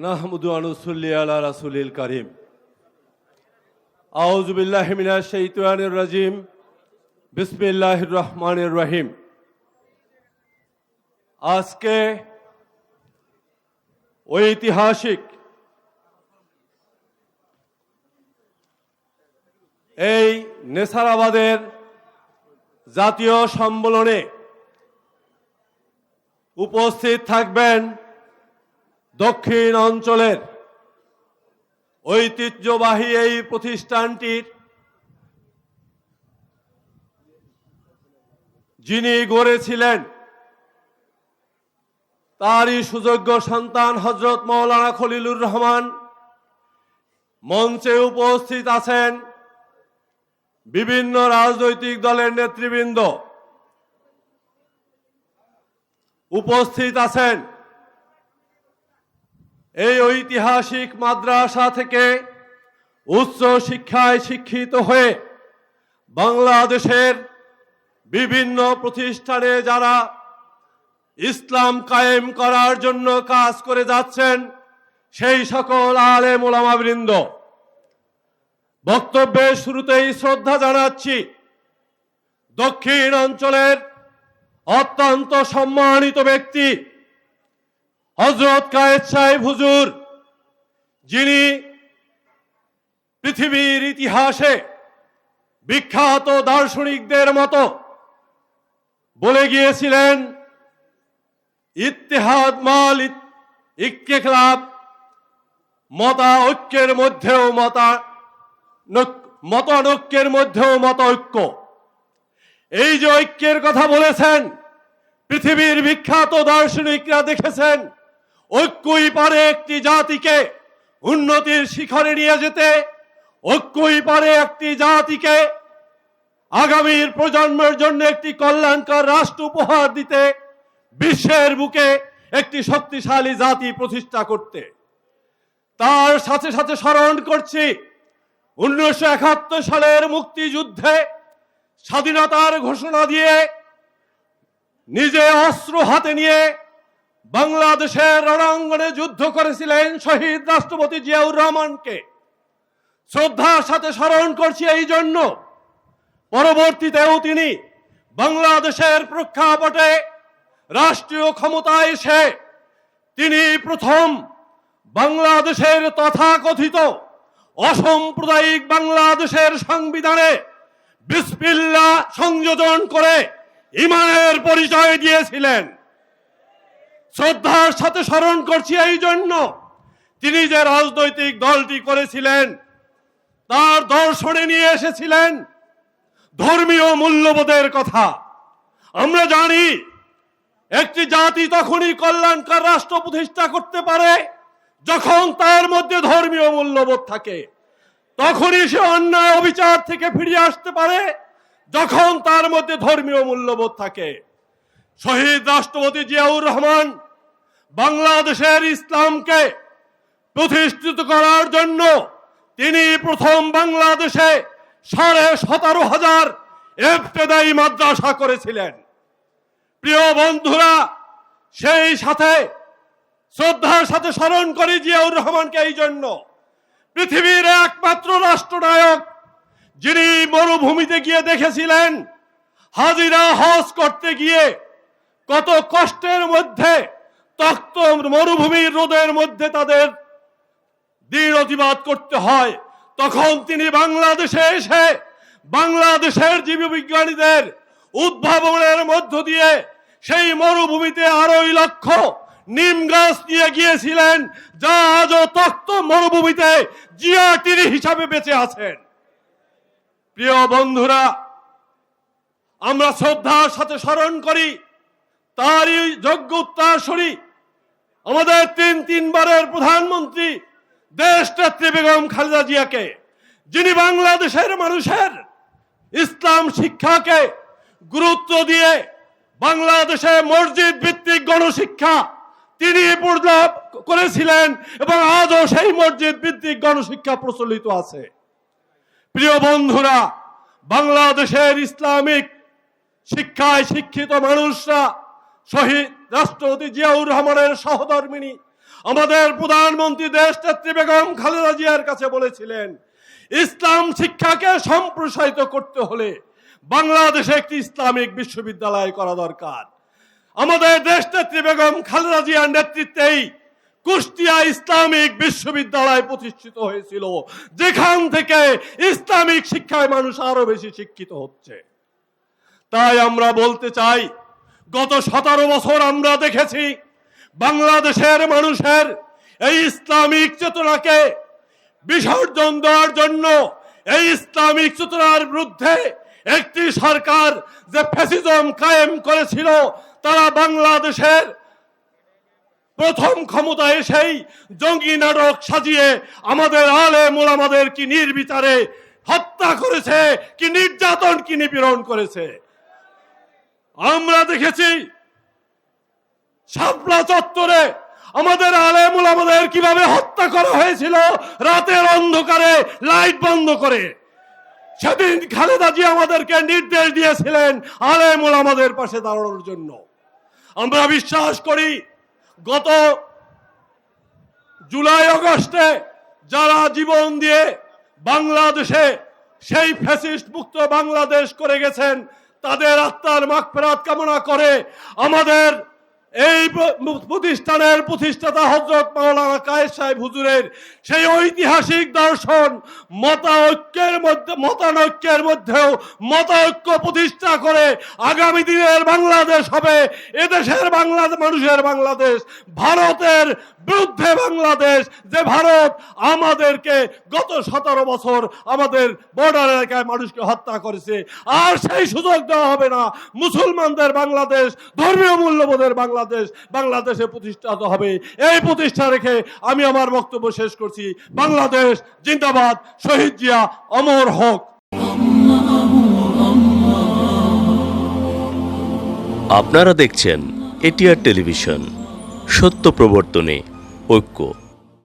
নাহমুদু আনুসুল্লি আলা রাসুলিল করিম। শাইতানির রাজিম। বিসমিল্লাহির রহমানির রহিম। আজকে ঐতিহাসিক এই নেসারাবাদের জাতীয় সম্মেলনে উপস্থিত থাকবেন দক্ষিণ অঞ্চলের ঐতিহ্যবাহী এই প্রতিষ্ঠানটির যিনি গড়েছিলেন, তারই সুযোগ্য সন্তান হজরত মৌলানা খলিলুর রহমান। মঞ্চে উপস্থিত আছেন বিভিন্ন রাজনৈতিক দলের নেতৃবৃন্দ। উপস্থিত আছেন এই ঐতিহাসিক মাদ্রাসা থেকে উচ্চ শিক্ষায় শিক্ষিত হয়ে বাংলাদেশের বিভিন্ন প্রতিষ্ঠানে যারা ইসলাম কায়েম করার জন্য কাজ করে যাচ্ছেন, সেই সকল আলেম ওলামাবৃন্দ, বক্তব্যের শুরুতেই শ্রদ্ধা জানাচ্ছি। দক্ষিণ অঞ্চলের অত্যন্ত সম্মানিত ব্যক্তি হজরত কায়েদ সাহেব হুজুর, যিনি পৃথিবীর ইতিহাসে বিখ্যাত দার্শনিকদের মতো বলে গিয়েছিলেন, ইত্তেহাদ মাল ইক্কেখলাপ মতা ঐক্যের মধ্যেও মতা মতানৈক্যের মধ্যেও মত ঐক্য। এই যে ঐক্যের কথা বলেছেন, পৃথিবীর বিখ্যাত দার্শনিকরা দেখেছেন ঐক্যই পারে একটি জাতিকে উন্নতির শিখরে নিয়ে যেতে, ঐক্যই পারে একটি জাতিকে আগামীর প্রজন্মের জন্য একটি কল্যাণকর রাষ্ট্র উপহার দিতে, বিশ্বের বুকে একটি শক্তিশালী জাতি প্রতিষ্ঠা করতে। তার সাথে সাথে স্মরণ করছি, উনিশশো একাত্তর সালের মুক্তিযুদ্ধে স্বাধীনতার ঘোষণা দিয়ে, নিজে অস্ত্র হাতে নিয়ে বাংলাদেশের রণাঙ্গনে যুদ্ধ করেছিলেন শহীদ রাষ্ট্রপতি জিয়াউর রহমানকে। শ্রদ্ধার সাথে স্মরণ করছি এই জন্য। পরবর্তীতেও তিনি বাংলাদেশের প্রেক্ষাপটে রাষ্ট্রীয় ক্ষমতায় এসে তিনি প্রথম বাংলাদেশের তথাকথিত অসাম্প্রদায়িক বাংলাদেশের সংবিধানে বিসমিল্লা সংযোজন করে ইমানের পরিচয় দিয়েছিলেন। শ্রদ্ধার সাথে স্মরণ করছি এই জন্য। তিনি যে রাজনৈতিক দলটি করেছিলেন, তার দর্শনে নিয়ে এসেছিলেন। ধর্মীয় মূল্যবোধের কথা। আমরা জানি, একটি জাতি তখনই কল্যাণকার রাষ্ট্র প্রতিষ্ঠা করতে পারে, যখন তার মধ্যে ধর্মীয় মূল্যবোধ থাকে। তখনই সে অন্যায় অবিচার থেকে ফিরিয়ে আসতে পারে, যখন তার মধ্যে ধর্মীয় মূল্যবোধ থাকে। শহীদ রাষ্ট্রপতি জিয়াউর রহমান বাংলাদেশের ইসলামকে প্রতিষ্ঠিত করার জন্য তিনি প্রথম বাংলাদেশে সাড়ে সতেরো হাজার এফতেদায়ী মাদ্রাসা করেছিলেন। প্রিয় বন্ধুরা, সেই সাথে, শ্রদ্ধার সাথে স্মরণ করি জিয়াউর রহমানকে এই জন্য। পৃথিবীর একমাত্র রাষ্ট্রনায়ক, যিনি মরুভূমিতে গিয়ে দেখেছিলেন, হাজিরা হজ করতে গিয়ে কত কষ্টের মধ্যে, তক্ত মরুভূমির রোদের মধ্যে তাদের দিন অতিবাদ করতে হয়। তখন তিনি বাংলাদেশে এসে বাংলাদেশের জীববিজ্ঞানীদের উদ্ভাবনের মধ্য দিয়ে সেই মরুভূমিতে আড়াই লক্ষ নিম গাছ নিয়ে গিয়েছিলেন, যা আজও তক্ত মরুভূমিতে জিয়াটির হিসাবে বেঁচে আছেন। প্রিয় বন্ধুরা, আমরা শ্রদ্ধার সাথে স্মরণ করি তারই যোগ্য উত্তরসূরি আমাদের তিন তিনবারের প্রধানমন্ত্রী দেশ নেত্রী বেগম খালেদা জিয়াকে, যিনি বাংলাদেশের মানুষের ইসলাম শিক্ষাকে গুরুত্ব দিয়ে বাংলাদেশে মসজিদ ভিত্তিক গণশিক্ষা তিনি করেছিলেন এবং আজও সেই মসজিদ ভিত্তিক গণশিক্ষা প্রচলিত আছে। প্রিয় বন্ধুরা, বাংলাদেশের ইসলামিক শিক্ষায় শিক্ষিত মানুষরা শহীদ রাষ্ট্রপতি জিয়াউর রহমানের সহধর্মিনী আমাদের প্রধানমন্ত্রী দেশ নেত্রী বেগম খালেদা জিয়ার কাছে বলেছিলেন, ইসলাম শিক্ষাকে সম্প্রসারিত করতে হলে বাংলাদেশে একটি ইসলামিক বিশ্ববিদ্যালয় করা দরকার। আমাদের দেশ নেত্রী বেগম খালেদা জিয়ার নেতৃত্বেই কুষ্টিয়া ইসলামিক বিশ্ববিদ্যালয় প্রতিষ্ঠিত হয়েছিল, যেখান থেকে ইসলামিক শিক্ষায় মানুষ আরও বেশি শিক্ষিত হচ্ছে। তাই আমরা বলতে চাই গত সতেরো বছর আমরা দেখেছি বাংলাদেশের মানুষের এই ইসলামিক চেতনাকে বিসর্জন দেওয়ার জন্য এই ইসলামিক চেতনার বিরুদ্ধে একটি সরকার যে ফ্যাসিজম কায়েম করেছিল, তারা বাংলাদেশের প্রথম ক্ষমতায় এসেই জঙ্গি নাটক সাজিয়ে আমাদের আলে মোলামাদের কি নির্বিচারে হত্যা করেছে, কি নির্যাতন, কি নিপীড়ন করেছে। আমরা দেখেছি, শাপলা চত্বরে আমাদের আলেমুল আমাদের কীভাবে হত্যা করা হয়েছিল রাতের অন্ধকারে, লাইট বন্ধ করে। সেদিন খালেদা জি আমাদেরকে নির্দেশ দিয়েছিলেন আলেমুল আমাদের পাশে দাঁড়ানোর জন্য। আমরা বিশ্বাস করি, গত জুলাই আগস্টে যারা জীবন দিয়ে বাংলাদেশে সেই ফ্যাসিস্ট মুক্ত বাংলাদেশ করে গেছেন তাদের আত্মার মাগফেরাত কামনা করে আমাদের এই প্রতিষ্ঠানের প্রতিষ্ঠাতা হজরত মাওলানা কায়েস সাহেব হুজুরের সেই ঐতিহাসিক দর্শন মতাঐক্যের মধ্যে মতানৈক্যের মধ্যেও মতাঐক্য প্রতিষ্ঠা করে আগামী দিনের বাংলাদেশ হবে। এদেশের বাংলাদেশ মানুষের বাংলাদেশ, ভারতের বিরুদ্ধে বাংলাদেশ, যে ভারত আমাদেরকে গত সতেরো বছর আমাদের বর্ডার এলাকায় মানুষকে হত্যা করেছে। আর সেই সুযোগ দেওয়া হবে না। মুসলমানদের বাংলাদেশ ধর্মীয় মূল্যবোধের বাংলাদেশ, বাংলাদেশে প্রতিষ্ঠিত হবে। এই প্রতিষ্ঠা রেখে আমি আমার বক্তব্য শেষ করছি। বাংলাদেশ জিন্দাবাদ, শহীদ জিয়া, অমর হোক। আপনারা দেখছেন এটিআর টেলিভিশন, সত্য প্রবর্তনে ঐক্য।